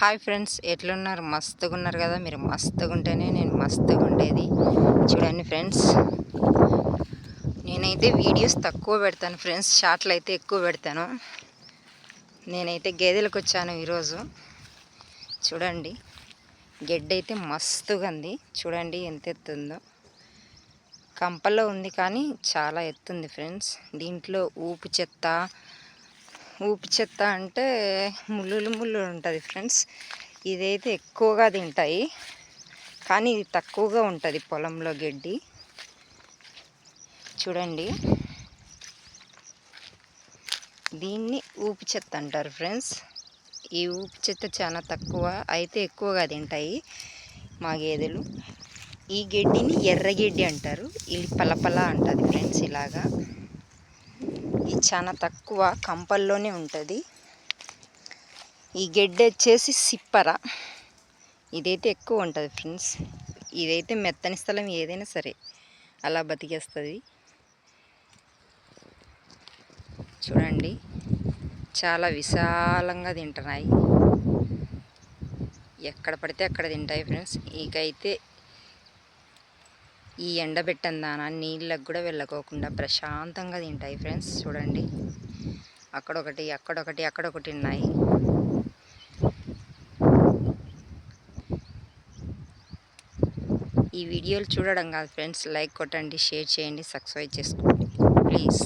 Hi friends ఎట్లున్నారు? మస్తుగా ఉన్నారు కదా? మీరు మస్తుగా ఉంటేనే నేను మస్తుగా ఉండేది చూడండి ఫ్రెండ్స్ నేనైతే వీడియోస్ తక్కువ పెడతాను ఫ్రెండ్స్ షార్ట్లు అయితే ఎక్కువ పెడతాను. నేనైతే గేదెలకు వచ్చాను ఈరోజు. చూడండి గెడ్డ అయితే మస్తుగా ఉంది చూడండి ఎంత ఎత్తుందో కంపల్లో ఉంది కానీ చాలా ఎత్తుంది ఫ్రెండ్స్. దీంట్లో ఊపు చెత్త ఊపి చెత్త అంటే ముళ్ళులు ముళ్ళు ఉంటుంది ఫ్రెండ్స్. ఇదైతే ఎక్కువగా తింటాయి. కానీ ఇది తక్కువగా ఉంటుంది పొలంలో గడ్డి. చూడండి. దీన్ని ఊపి చెత్త అంటారు ఫ్రెండ్స్. ఈ ఊపి చెత్త చాలా తక్కువ అయితే ఎక్కువగా తింటాయి మా గేదెలు. ఈ గడ్డిని ఎర్రగడ్డి అంటారు. ఇది పలపల అంటుంది ఫ్రెండ్స్ ఇలాగా. ఇది చాలా తక్కువ కంపల్లోనే ఉంటుంది. ఈ గెడ్డ వచ్చేసి సిప్పర. ఇదైతే ఎక్కువ ఉంటుంది ఫ్రెండ్స్. ఇదైతే మెత్తని స్థలం ఏదైనా సరే అలా బతికేస్తుంది. చూడండి చాలా విశాలంగా తింటున్నాయి. ఎక్కడ పడితే అక్కడ తింటాయి ఫ్రెండ్స్. ఇకైతే ఈ ఎండబెట్టని దానా నీళ్ళకు కూడా వెళ్ళకోకుండా ప్రశాంతంగా తింటాయి ఫ్రెండ్స్. చూడండి. అక్కడొకటి అక్కడొకటి అక్కడొకటి ఉన్నాయి. ఈ వీడియోలు చూడడం కాదు ఫ్రెండ్స్. లైక్ కొట్టండి షేర్ చేయండి సబ్స్క్రైబ్ చేసుకోండి. ప్లీజ్.